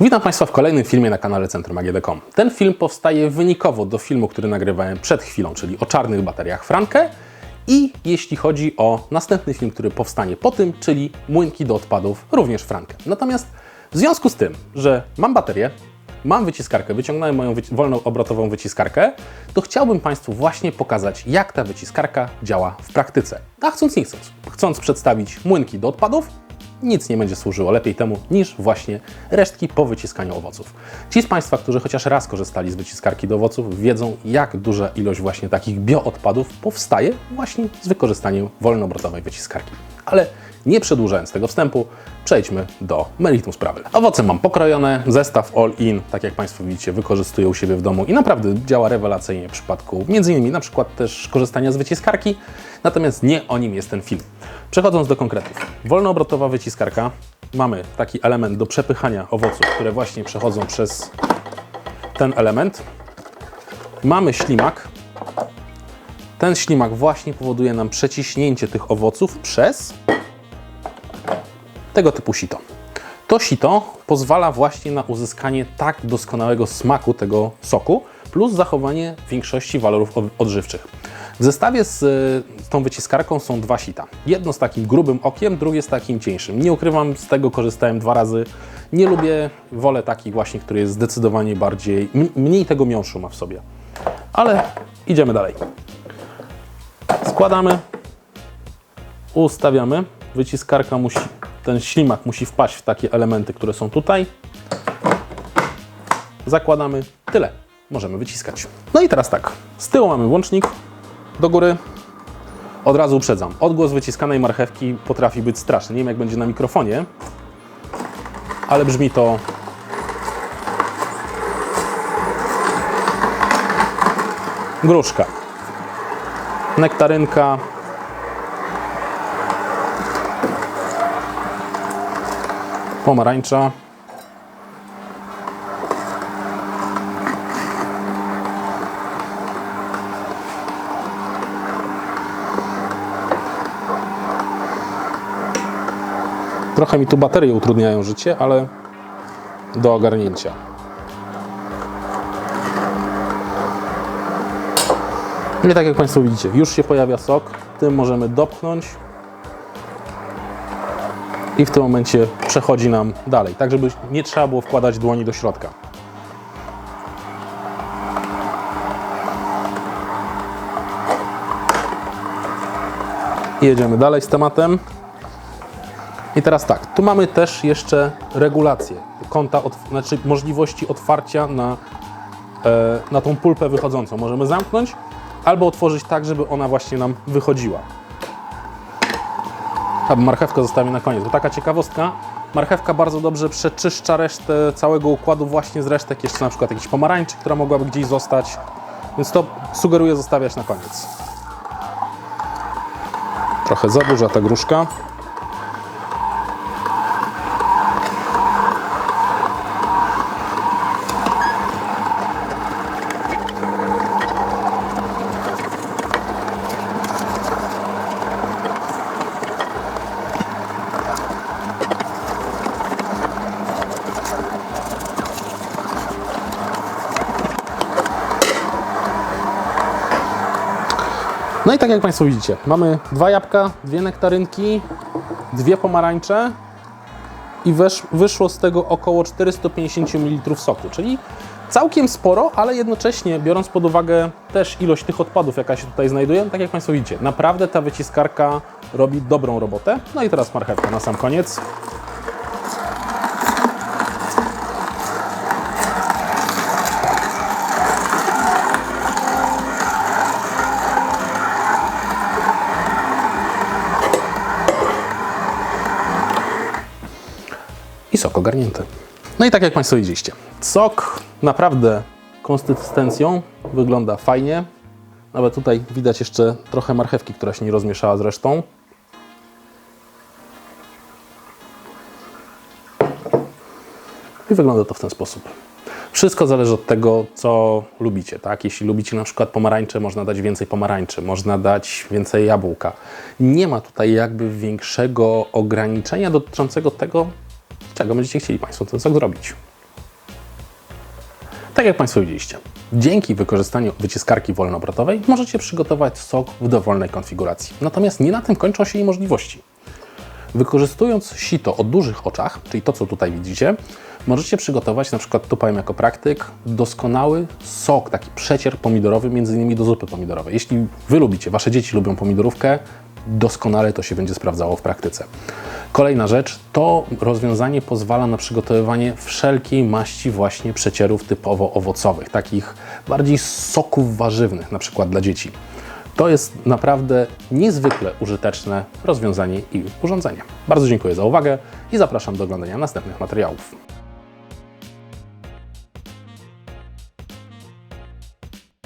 Witam Państwa w kolejnym filmie na kanale Centrum AGD.com. Ten film powstaje wynikowo do filmu, który nagrywałem przed chwilą, czyli o czarnych bateriach Frankę i jeśli chodzi o następny film, który powstanie po tym, czyli młynki do odpadów, również Frankę. Natomiast w związku z tym, że mam baterię, mam wyciskarkę, wyciągnąłem moją wyci- wolną obrotową wyciskarkę, to chciałbym Państwu właśnie pokazać, jak ta wyciskarka działa w praktyce. A chcąc nie chcąc, chcąc przedstawić młynki do odpadów, nic nie będzie służyło lepiej temu niż właśnie resztki po wyciskaniu owoców. Ci z Państwa, którzy chociaż raz korzystali z wyciskarki do owoców, wiedzą, jak duża ilość właśnie takich bioodpadów powstaje właśnie z wykorzystaniem wolnoobrotowej wyciskarki. Ale nie przedłużając tego wstępu, przejdźmy do meritum sprawy. Owoce mam pokrojone, zestaw all-in, tak jak Państwo widzicie, wykorzystuję u siebie w domu i naprawdę działa rewelacyjnie w przypadku między innymi na przykład też korzystania z wyciskarki, natomiast nie o nim jest ten film. Przechodząc do konkretów. Wolnoobrotowa wyciskarka. Mamy taki element do przepychania owoców, które właśnie przechodzą przez ten element. Mamy ślimak. Ten ślimak właśnie powoduje nam przeciśnięcie tych owoców przez tego typu sito. To sito pozwala właśnie na uzyskanie tak doskonałego smaku tego soku, plus zachowanie większości walorów od- odżywczych. W zestawie z, z tą wyciskarką są dwa sita. Jedno z takim grubym okiem, drugie z takim cieńszym. Nie ukrywam, z tego korzystałem dwa razy. Nie lubię, wolę taki właśnie, który jest zdecydowanie bardziej, mniej tego miąższu ma w sobie. Ale idziemy dalej. Składamy, ustawiamy. Wyciskarka musi, ten ślimak musi wpaść w takie elementy, które są tutaj. Zakładamy, tyle. Możemy wyciskać. No i teraz tak, z tyłu mamy włącznik, do góry. Od razu uprzedzam, odgłos wyciskanej marchewki potrafi być straszny. Nie wiem jak będzie na mikrofonie, ale brzmi to gruszka, nektarynka, pomarańcza. Trochę mi tu baterie utrudniają życie, ale do ogarnięcia. I tak jak Państwo widzicie, już się pojawia sok. Tym możemy dopchnąć i w tym momencie przechodzi nam dalej, tak żeby nie trzeba było wkładać dłoni do środka. I jedziemy dalej z tematem. I teraz tak, tu mamy też jeszcze regulację kąta, od, znaczy możliwości otwarcia na, e, na tą pulpę wychodzącą. Możemy zamknąć albo otworzyć tak, żeby ona właśnie nam wychodziła. A marchewkę zostawię na koniec. Bo taka ciekawostka, marchewka bardzo dobrze przeczyszcza resztę całego układu właśnie z resztek, jeszcze na przykład jakiś pomarańczy, która mogłaby gdzieś zostać. Więc to sugeruję zostawiać na koniec. Trochę za duża ta gruszka. No i tak jak Państwo widzicie, mamy dwa jabłka, dwie nektarynki, dwie pomarańcze i wesz, wyszło z tego około 450 ml soku, czyli całkiem sporo, ale jednocześnie biorąc pod uwagę też ilość tych odpadów, jaka się tutaj znajduje, tak jak Państwo widzicie, naprawdę ta wyciskarka robi dobrą robotę. No i teraz marchewka na sam koniec. I sok ogarnięty. No i tak jak Państwo widzieliście, sok naprawdę konsystencją wygląda fajnie. Nawet tutaj widać jeszcze trochę marchewki, która się nie rozmieszała z resztą. I wygląda to w ten sposób. Wszystko zależy od tego, co lubicie, tak? Jeśli lubicie na przykład pomarańcze, można dać więcej pomarańczy, można dać więcej jabłka. Nie ma tutaj jakby większego ograniczenia dotyczącego tego, czego będziecie chcieli Państwo ten sok zrobić. Tak jak Państwo widzieliście, dzięki wykorzystaniu wyciskarki wolnoobrotowej możecie przygotować sok w dowolnej konfiguracji. Natomiast nie na tym kończą się jej możliwości. Wykorzystując sito o dużych oczach, czyli to, co tutaj widzicie, możecie przygotować, na przykład tu powiem jako praktyk, doskonały sok, taki przecier pomidorowy, między innymi do zupy pomidorowej. Jeśli Wy lubicie, Wasze dzieci lubią pomidorówkę, doskonale to się będzie sprawdzało w praktyce. Kolejna rzecz, to rozwiązanie pozwala na przygotowywanie wszelkiej maści właśnie przecierów typowo owocowych, takich bardziej soków warzywnych, na przykład dla dzieci. To jest naprawdę niezwykle użyteczne rozwiązanie i urządzenie. Bardzo dziękuję za uwagę i zapraszam do oglądania następnych materiałów.